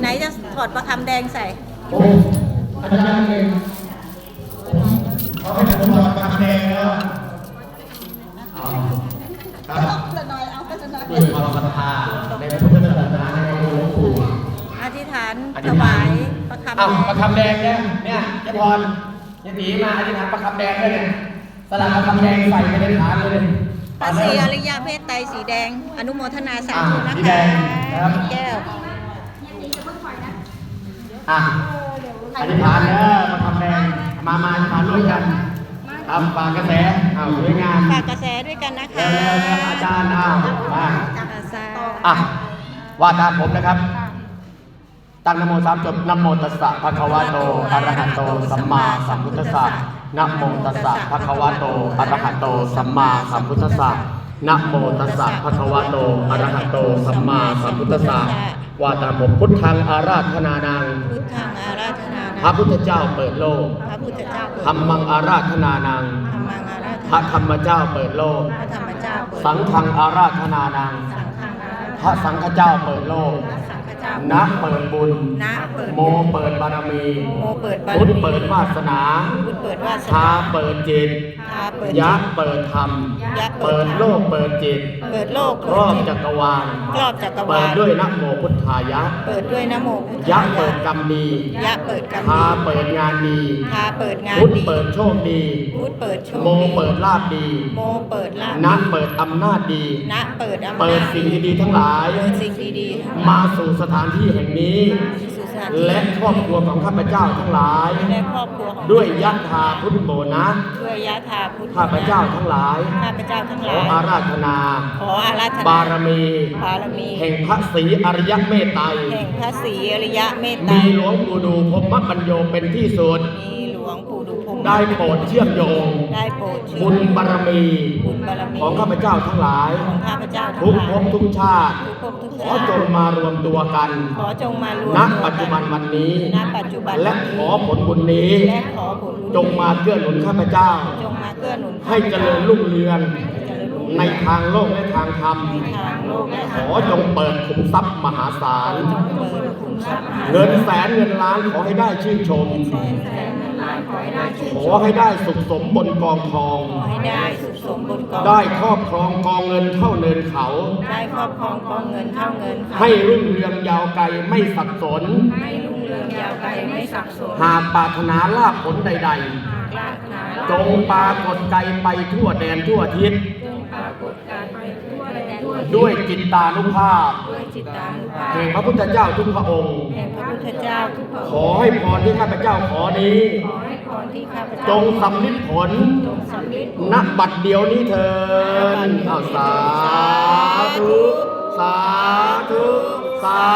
ไหนจะถอดประคำแดงใส่ อาจารย์เองเขาให้ผมถอดปากแดงแล้วครับละน้อยเอาละน้อยด้วยความศรัทธาในพระพุทธศาสนาในองค์หลวงปู่อธิษฐานถวายประคำแดงประคำแดงเนี่ยเนี่ยจ๊พรเจ๊ตีมาอธิษฐานประคำแดงด้วยเนี่ยสลักประคำแดงใส่ไปในฐานเลยพระศรีอริยเพศไตรสีแดง อนุโมทนาสาธุนะคะแก้ว อะอธิษฐานเด้อประคำแดงมามาอธิษฐานร่วมกันทำปากกระแสอ้าวสวยงามฝากกระแสด้วยกันนะคะเร็วๆๆอาจารย์อ้าวมาอาสาอะว่าตามผมนะครับ ตั้งนะโมสามจบนะโมตัสสะภะคะวะโตอะระหะโต สัมมาสัมพุทธัสสะนะโมตัสสะภะคะวะโตอะระหะโต สัมมาสัมพุทธัสสะนะโมตัสสะภะคะวะโตอะระหะโต สัมมาสัมพุทธัสสะ ว่าตามผมพุทธังอาราธนานังพุทธังอาราธนาพระพุทธเจ้าเปิดโลกพระพุทธเจ้าเปิดธรรมังอาราธนานังธรรมังอาราธพระนาธรรมเจ้าเปิดโลกพระธรรมเจ้าเปิดสังฆังอาราธนานังสังฆังอาราธพระสังฆเจ้าเปิดโลกพระสังฆ เจ้านะเปิดบุญ นะเปิดโมเปิดบารมีโมเปิดบารพุทธมีเปิดวาสนาพุทธเปิดวาสชานาเปิดจิตทาเปิดยักษ์เปิดธรรม ยักษ์เปิเปิดดธรรมโลกเปิดจิต เปิดโลกครอบจักรวาลครอบจักรเปิวาดลด้วยนะโมพุทธายะ เปิดด้วยนะโมพุทธยักษ์เปิดกรรมดียักษ์เปิดกรรมชาดีเปิดงานดีทาเปิดงานพุทธดีเปิดโชคดี พุทธเปิดโชคโมดีเปิดลาบดี โมเปิดลาภนะเปิดอำนาจดี นะเปิดอำนาจเปิดสิ่งดีๆทั้งหลาย เปิดสิ่งดีๆมาสู่สถานที่แห่งนี้สู่สถานที่และครอบครัวของข้าพเจ้าทั้งหลาย และครอบครัวของด้วยยัตถาพุทธโบนะด้วยยะธาพุทธข้าพเจ้าทั้งหลาย ข้าพเจ้าทั้งหขลาอย อาราธนา ขออาราธนาบารมี บารมีแห่งพระศรีอริยเมตไตรแห่งพระศรีอริยะเมตไตรมีหลวงปู่ดูพรหมปัญโยเป็นที่สุด มี ได้โปรดเชื่อมโยง ได้โปรดเชื่อบุญบารมี บุญบารมีของข้าพเจ้าทั้งหลาย ของข้าพเจ้าทุกทั้งหภลายพทุกชาติ ทุกภพทุกขชาอติจงมารวมตัวกันขอจงมารวมณตัวกัปัจจุบันวันนี้ ณปัจจุบันและขอผลบุญนี้ และขอผลบุญจงมาเกื้อหนุนข้าพเจ้า จงมาเกื้อหนุนให้เจริญรุ่งเรือง เจริญรุ่งในทางโลกและทางธรรม ในทางโลกและขทางอจงเปิดขุมทรัพย์มหาศาล จงเปิดคุณทรัพย์มหาเงินแสนเงินล้านขอให้ได้ชื่นชม แสนแสนล้าน ขอให้ได้ชื่นขชอมให้ได้สุขสมบนกองทอง ขอให้ได้สุขสมบนกองได้ครอบครองกองเงินเท่าเนินเขา ได้ครอบครองกองเงินเท่าเงินค่ะให้รุ่งเรืองยาวไกลไม่สับสน ให้รุ่งเรืองยาวไกลไม่สับสนหากปรารถนาลาภผลใดกล้าหาๆ จงปรากฏไกลไปทั่วแดนทั่วทิศจง ปรากฏการไปทั่วแดนทั่วด้วยจิตตานุภาพด้วยจิตตานุภาพแห่งพระพุทธเจ้าทุกพระองค์ แห่งพระพุทธเจ้าทุกพระของอค์ให้พรที่ข้าพเจ้าขอนี้ ขอให้พรที่ข้าพจเจ้างสำลิดผลจงสำลิดผล ณบัดเดียวนี้เถินเอาสาธุ สาธุ สา